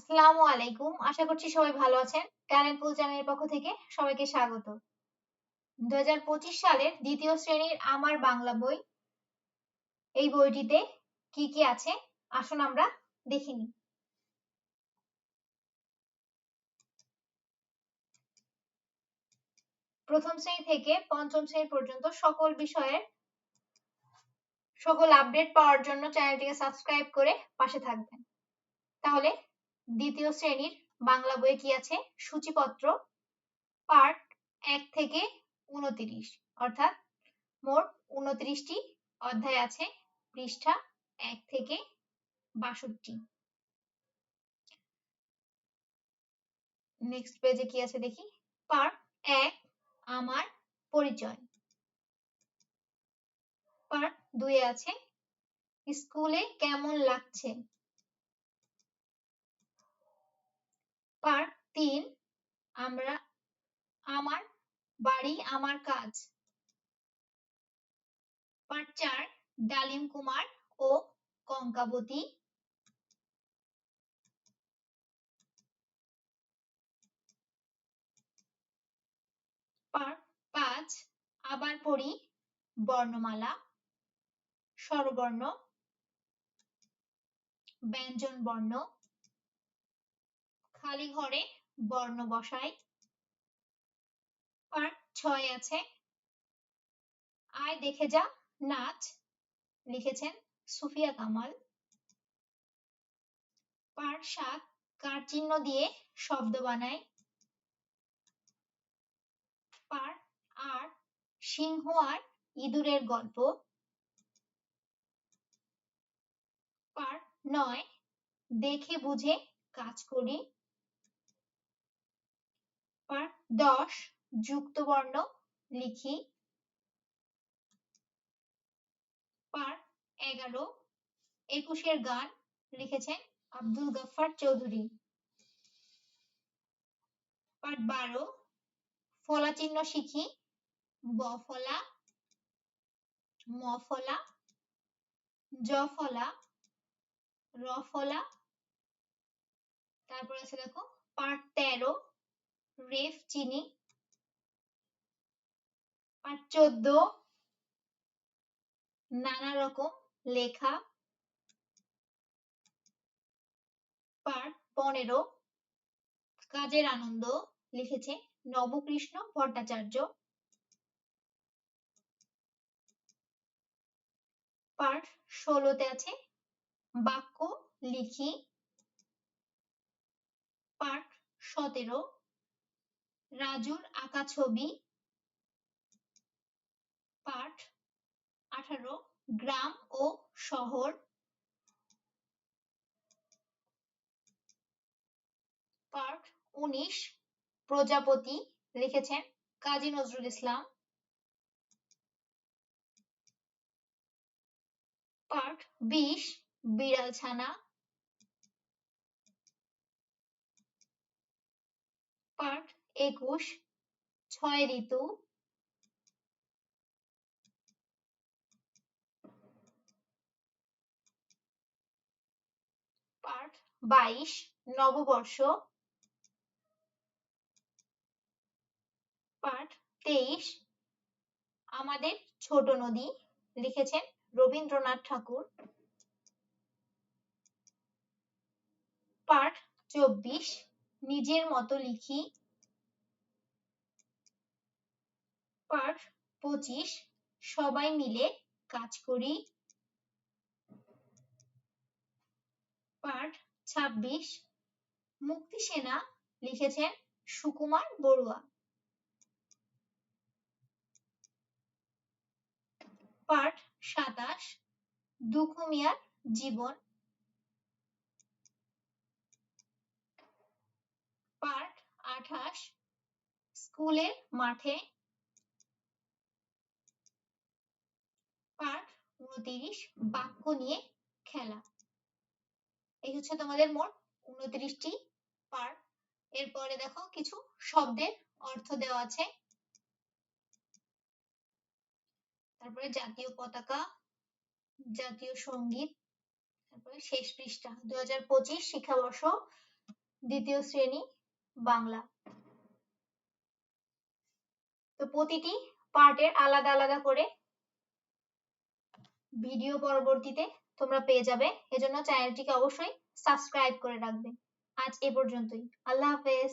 আসসালামু আলাইকুম। আশা করছি সবাই ভালো আছেন। ট্যালেন্ট পুল চ্যানেলের পক্ষ থেকে সবাইকে স্বাগত। দু হাজার পঁচিশ সালের দ্বিতীয় শ্রেণির আমার বাংলা বই, এই বইটিতে কি কি আছে? আসুন আমরা দেখে নিই। প্রথম শ্রেণি থেকে পঞ্চম শ্রেণি পর্যন্ত সকল বিষয়ের সকল আপডেট পাওয়ার জন্য চ্যানেলটিকে সাবস্ক্রাইব করে পাশে থাকবেন। তাহলে দ্বিতীয় শ্রেণির বাংলা বইয়ে কি আছে? সূচিপত্র পার্ট এক থেকে উনত্রিশ। অর্থাৎ মোট উনত্রিশটি অধ্যায় আছে, পৃষ্ঠা এক থেকে বাষট্টি। নেক্সট পেজে কি আছে দেখি? পার্ট এক, আমার পরিচয়। পার্ট দুই আছে স্কুলে কেমন লাগছে? পার্ট তিন আমরা, আমার বাড়ি, আমার কাজ। পার্ট চার ডালিম কুমার ও কঙ্কাবতী পার্ট পাঁচ আবার পড়ি বর্ণমালা, স্বরবর্ণ ব্যঞ্জন বর্ণ খালি ঘরে বর্ণ বসাই। পার্ট ছয় আছে। আয় দেখে যা, নাচ, লিখেছেন সুফিয়া কামাল। পার্ট সাত কার চিহ্ন দিয়ে শব্দ বানাই পার্ট আট সিংহ আর ইঁদুরের গল্প। পার্ট নয়, দেখে বুঝে কাজ করি। দশ, যুক্তবর্ণ লিখি। পার্ট এগারো, একুশের গান লিখেছেন আব্দুল গাফফার চৌধুরী। পার্ট বারো, ফলা চিহ্ন শিখি, ব ফলা, ম ফলা, জ ফলা, র ফলা। তারপর আছে দেখো পার্ট তেরো রেফ চিনি পার্ট চোদ্দ নানা রকম লেখা পার্ট পনেরো কাজের আনন্দ লিখেছে নবকৃষ্ণ ভট্টাচার্য পার্ট ষোলোতে আছে বাক্য লিখি পার্ট সতেরো রাজুর আঁকা ছবি পাঠ আঠারো, গ্রাম ও শহর পার্ট উনিশ, প্রজাপতি লিখেছেন কাজী নজরুল ইসলাম। পার্ট বিশ, বিড়াল ছানা। পার্ট একুশ, ছয় ঋতু। পার্ট বাইশ, নববর্ষ। পার্ট তেইশ, আমাদের ছোট নদী, লিখেছেন রবীন্দ্রনাথ ঠাকুর। পার্ট চব্বিশ, নিজের মতো লিখি পার্ট পঁচিশ, সবাই মিলে কাজ করি। পার্ট ছাব্বিশ মুক্তি সেনা লিখেছেন সুকুমার বড়ুয়া। পার্ট সাতাশ দুঃখ মিয়ার জীবন। পার্ট আঠাশ, স্কুলের মাঠে পার্ট উনত্রিশ বাক্য নিয়ে খেলা। এই হচ্ছে তোমাদের মোট উনত্রিশটি পার্ট এরপরে দেখো কিছু শব্দের অর্থ দেওয়া আছে। তারপরে জাতীয় পতাকা, জাতীয় সংগীত, তারপরে শেষ পৃষ্ঠা দু হাজার পঁচিশ শিক্ষাবর্ষ, দ্বিতীয় শ্রেণি, বাংলা। তো প্রতিটি পার্টের আলাদা আলাদা করে ভিডিও পরবর্তীতে তোমরা পেয়ে যাবে। এজন্য চ্যানেলটিকে অবশ্যই সাবস্ক্রাইব করে রাখবে। আজ এ পর্যন্তই। আল্লাহ হাফেজ।